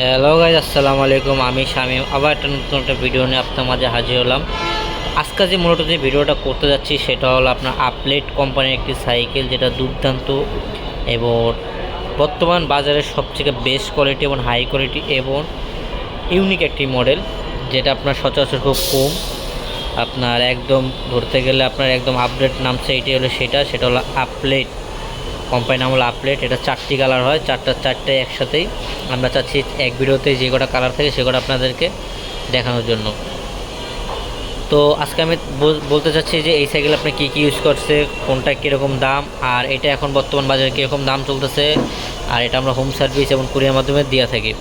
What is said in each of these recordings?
Hello guys আসসালামু আলাইকুম। আমি শামীম। আবার একটা নতুন একটা ভিডিও নিয়ে আপনার মাঝে হাজির হলাম। আজকে যে মূলত যে ভিডিওটা করতে যাচ্ছি, সেটা হলো আপনার আপলেট কোম্পানির একটি সাইকেল যেটা দুর্দান্ত এবং বর্তমান বাজারে সবথেকে বেস্ট কোয়ালিটি এবং হাই কোয়ালিটি এবং ইউনিক একটি মডেল যেটা আপনার সচরাচর খুব কম। আপনার একদম ধরতে গেলে আপনার একদম আপডেট নামছে এটি হলো সেটা। সেটা হলো আপলেট কোম্পানি নাম হলো আপলেট এটা চারটি কালার হয়, চারটা, চারটে একসাথেই। আমরা চাচ্ছি এক ভিডিওতে যে কটা কালার থাকে সে কটা আপনাদেরকে দেখানোর জন্য। তো আজকে আমি বল- বলতে চাচ্ছি যে এই সাইকেল আপনি কী কী ইউজ করছে, কোনটা কীরকম দাম, আর এটা এখন বর্তমান বাজারে কীরকম দাম চলতেছে, আর এটা আমরা হোম সার্ভিস এবং কুরিয়ার মাধ্যমে দিয়ে থাকি।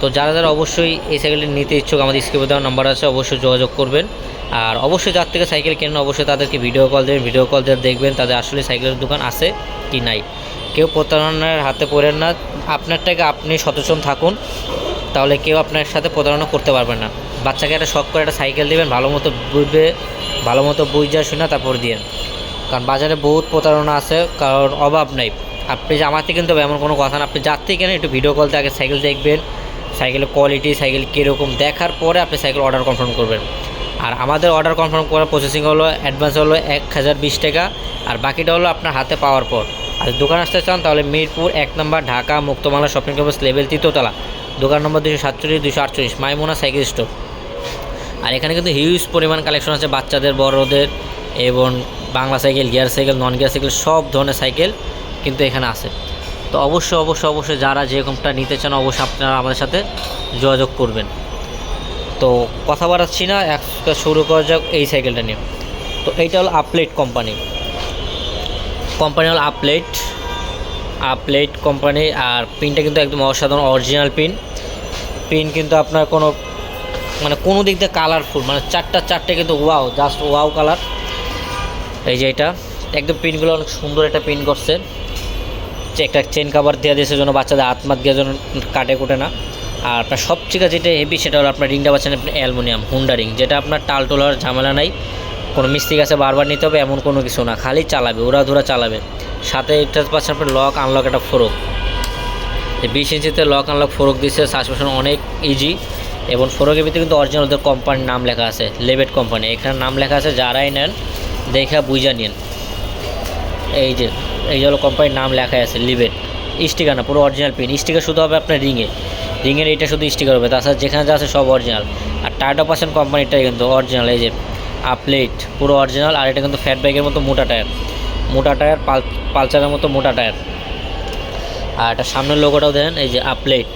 তো যারা যারা অবশ্যই এই সাইকেলটি নিতে ইচ্ছুক, আমাদের স্ক্রিপে দেওয়ার নাম্বার আছে, অবশ্যই যোগাযোগ করবেন। আর অবশ্যই যার থেকে সাইকেল কেনেন, অবশ্যই তাদেরকে ভিডিও কল দেবেন ভিডিও কল দিয়ে দেখবেন তাদের আসলে সাইকেলের দোকান আছে কি নাই। কেউ প্রতারণার হাতে পড়েন না আপনারটাকে আপনি সচেতন থাকুন, তাহলে কেউ আপনার সাথে প্রতারণা করতে পারবে না। বাচ্চাকে একটা শখ করে একটা সাইকেল দেবেন, ভালো মতো বুঝবে, ভালো মতো বুঝা শুনে তারপর দিয়ে কারণ বাজারে বহুত প্রতারণা আছে, কারণ অভাব নাই। আপনি যে, আমার থেকে কিন্তু এমন কোনো কথা না, আপনি যার থেকে কেন একটু ভিডিও কলতে আগে সাইকেল দেখবেন সাইকেলের কোয়ালিটি সাইকেল কীরকম দেখার পরে আপনি সাইকেল অর্ডার কনফার্ম করবেন। আর আমাদের অর্ডার কনফার্ম করার প্রসেসিং হলো অ্যাডভান্স হলো এক হাজার বিশ টাকা, আর বাকিটা হলো আপনার হাতে পাওয়ার পর। আর দোকান আসতে চান, তাহলে মিরপুর এক number, Dhaka, Muktamala shopping complex level তৃতীয়তলা। দোকান নম্বর দুশো সাতচল্লিশ দুশো আটচল্লিশ, মাইমোনা সাইকেল স্টোর আর এখানে কিন্তু হিউজ পরিমাণ কালেকশন আছে বাচ্চাদের, বড়দের, এবং Bangla cycle gear cycle non gear cycle, সব ধরনের সাইকেল কিন্তু এখানে আছে। তো অবশ্যই অবশ্যই অবশ্যই যারা যেরকমটা নিতে চান অবশ্যই আপনারা আমাদের সাথে যোগাযোগ করবেন। তো কথা বাড়াচ্ছি না, একটা শুরু করা যাক এই সাইকেলটা নিয়ে। তো এইটা হলো আপলেট কোম্পানি কোম্পানি হলো আপলেট আপলেট কোম্পানি আর পিনটা কিন্তু একদম অসাধারণ অরিজিনাল পিন পিন কিন্তু আপনার কোনো মানে কোনো দিক দিয়ে কালারফুল মানে চারটা, চারটে কিন্তু ওয়াও জাস্ট ওয়াও কালার এই যে এটা। একদম পিনগুলো অনেক সুন্দর একটা পিন করছে। একটা চেন কাভার দেওয়া দিয়েছে জন্য বাচ্চাদের হাত মাত জন্য কাটে কুটে না। আর আপনার সবথেকে যেটা হেভি সেটা হলো আপনার রিংটা পাচ্ছেন আপনি অ্যালমোনিয়াম, হুন্ডা রিং, যেটা আপনার টাল টোলার, ঝামেলা নাই। কোনো মিস্ত্রি কাছে বারবার নিতে হবে, এমন কোনো কিছু না, খালি চালাবে ওরা ধরা চালাবে। সাথে এটা পাচ্ছেন আপনার লক আনলক একটা ফোরক। বিশ ইঞ্চিতে লক আনলক ফোরক দিচ্ছে সাসপেনশন অনেক ইজি এবং ফোরকের ভিতরে কিন্তু অরিজিনাল ওদের কোম্পানির নাম লেখা আছে লেবেট কোম্পানি এখানে নাম লেখা আছে, যারাই নেন, দেখা বুঝা নিন। এই যে এই হলো কোম্পানির নাম লেখা আছে লিবেট স্টিকার না, পুরো অরিজিনাল পিন স্টিকার শুধু হবে আপনার রিংয়ে রিংয়ের এইটা শুধু স্টিকার হবে। তাছাড়া যেখানে যা আছে সব অরিজিনাল আর টায়ারটা পাচ্ছেন কোম্পানিটাই কিন্তু অরিজিনাল এই যে আপলেট পুরো অরিজিনাল আর এটা কিন্তু ফ্যাট ব্যাগের মতো মোটা টায়ার মোটা টায়ার পাল পালচারের মতো মোটা টায়ার আর এটা সামনের লোগোটাও দেন, এই যে আপলেট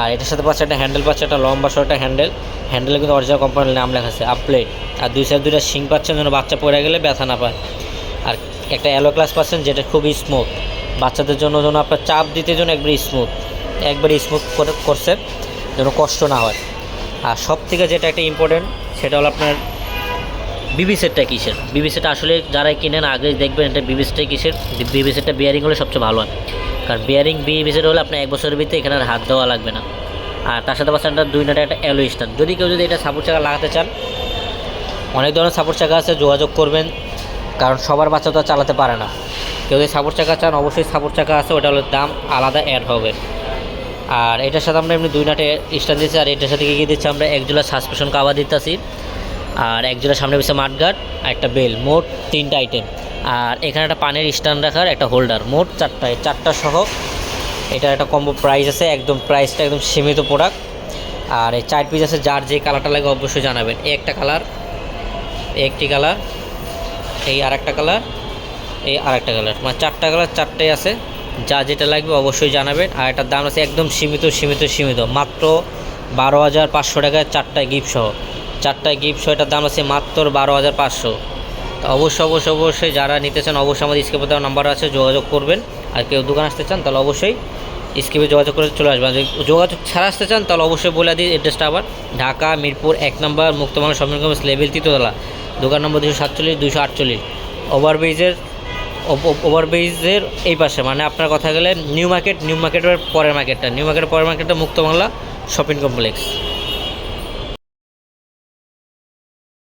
আর এটার সাথে পাচ্ছে একটা হ্যান্ডেল পাচ্ছে একটা লম্বা সর একটা হ্যান্ডেল হ্যান্ডেলে কিন্তু অরিজিনাল কোম্পানির নাম লেখা আছে আপলেট আর দুই সাইড দুইটা শিং পাচ্ছেন যেন বাচ্চা পড়ে গেলে ব্যথা না পায়। একটা অ্যালো ক্লাস পাচ্ছেন যেটা খুবই স্মুথ বাচ্চাদের জন্য যেন আপনার চাপ দিতে জন্য একবারে স্মুথ একবারে স্মুথ করে করছে, যেন কষ্ট না হয়। আর সব থেকে যেটা একটা ইম্পর্টেন্ট সেটা হলো আপনার বিবি সেটটা কিসের? বিবি সেট আসলে যারা কিনেন আগে দেখবেন এটা বিবি সেটটা কিসের? বিবি সেটটা বিয়ারিং হলে সবচেয়ে ভালো হয়। কারণ বিয়ারিং বিবি সেট হলে আপনার এক বছরের ভিতরে এখানে আর হাত দেওয়া লাগবে না। আর তার সাথে পাচ্ছেন দুই নাটা একটা অ্যালো স্ট্যান্ড যদি কেউ যদি এটা সাপোর্ট চাকা লাগাতে চান, অনেক ধরনের সাপোর্ট চাকা আছে, যোগাযোগ করবেন। কারণ সবার বাচ্চা তো চালাতে পারে না। কেউ যদি সাপোর্ট চাকা চান, অবশ্যই সাপোর্ট চাকা আছে, ওটা হলো দাম আলাদা অ্যাড হবে। আর এটার সাথে আমরা এমনি দুই নাটে স্ট্যান্ড দিচ্ছি, আর এটার সাথে কী দিচ্ছি আমরা? এক জোড়া সাসপেনশন কাভার দিতেছি, আর এক জোড়া সামনে পিছিয়ে মাঠগার্ড আর একটা বেল মোট তিনটা আইটেম আর এখানে একটা পানের স্ট্যান্ড রাখার একটা হোল্ডার মোট চারটায় চারটা সহ এটার একটা কম্বো প্রাইস আছে, একদম প্রাইসটা একদম সীমিত প্রোডাক্ট আর এই চার পিস আছে, যার যে কালারটা লাগে অবশ্যই জানাবেন। একটা কালার একটি কালার এই আর একটা কালার, এই আর একটা কালার। মানে চারটা কালার, চারটাই আছে। যা যেটা লাগবে অবশ্যই জানাবেন। আর এটার দাম আছে একদম সীমিত সীমিত সীমিত। মাত্র বারো হাজার পাঁচশো টাকায় চারটায় গিফট সহ। চারটায় গিফট সহ, এটার দাম আছে মাত্র বারো হাজার পাঁচশো। তো অবশ্যই অবশ্যই অবশ্যই যারা নিতে চান, অবশ্যই আমাদের স্ক্রিপে দেওয়া নাম্বার আছে, যোগাযোগ করবেন। আর কেউ দোকান আসতে চান, তাহলে অবশ্যই স্ক্রিপে যোগাযোগ করে চলে আসবেন। যোগাযোগ ছাড়া আসতে চান, তাহলে অবশ্যই বলে দিই অ্যাড্রেসটা আবার। ঢাকা, মিরপুর, এক নম্বর শপিং কমপ্লেক্স, লেভেল তৃতীয়তলা দোকান নম্বর দুশো সাতচল্লিশ দুশো আটচল্লিশ। ওভারব্রিজের ওভারব্রিজের এই পাশে মানে আপনার কথা গেলে নিউ মার্কেট নিউ মার্কেটের পরের মার্কেটটা নিউ মার্কেটের পরের মার্কেটটা মুক্তবাংলা শপিং কমপ্লেক্স।